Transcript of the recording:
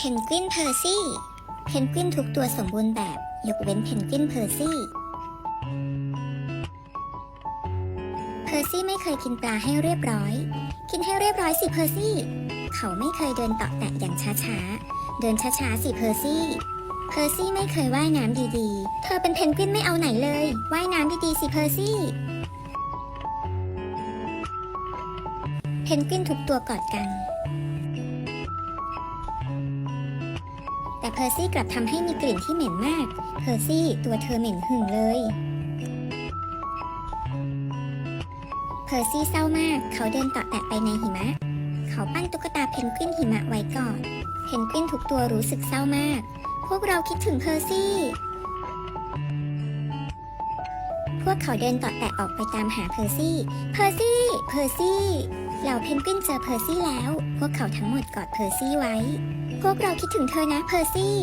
เพนกวินเพอร์ซี่ เพนกวินทุกตัวสมบูรณ์แบบ ยกเว้นเพนกวินเพอร์ซี่ เพอร์ซี่ไม่เคยกินปลาให้เรียบร้อย กินให้เรียบร้อยสิเพอร์ซี่ เขาไม่เคยเดินเตาะแตะอย่างช้าๆ เดินช้าๆสิเพอร์ซี่ เพอร์ซี่ไม่เคยว่ายน้ำดีๆ เธอเป็นเพนกวินไม่เอาไหนเลย ว่ายน้ำดีๆสิเพอร์ซี่ เพนกวินทุกตัวกอดกัน แต่เพอร์ซี่กลับทำให้มีกลิ่นที่เหม็นมาก เพอร์ซี่ตัวเธอเหม็นหึ่งเลย เพอร์ซี่เศร้ามาก เขาเดินต่อแตะไปในหิมะ เขาปั้นตุ๊กตาเพนกวินหิมะไว้ก่อน เพนกวินทุกตัวรู้สึกเศร้ามาก พวกเราคิดถึงเพอร์ซี่ พวกเขาเดินต่อแตะออกไปตามหาเพอร์ซี่ เพอร์ซี่ เพอร์ซี่ เหล่าเพนกวินเจอเพอร์ซี่แล้ว พวกเขาทั้งหมดกอดเพอร์ซี่ไว้ พวกเราคิดถึงเธอนะเพอร์ซี่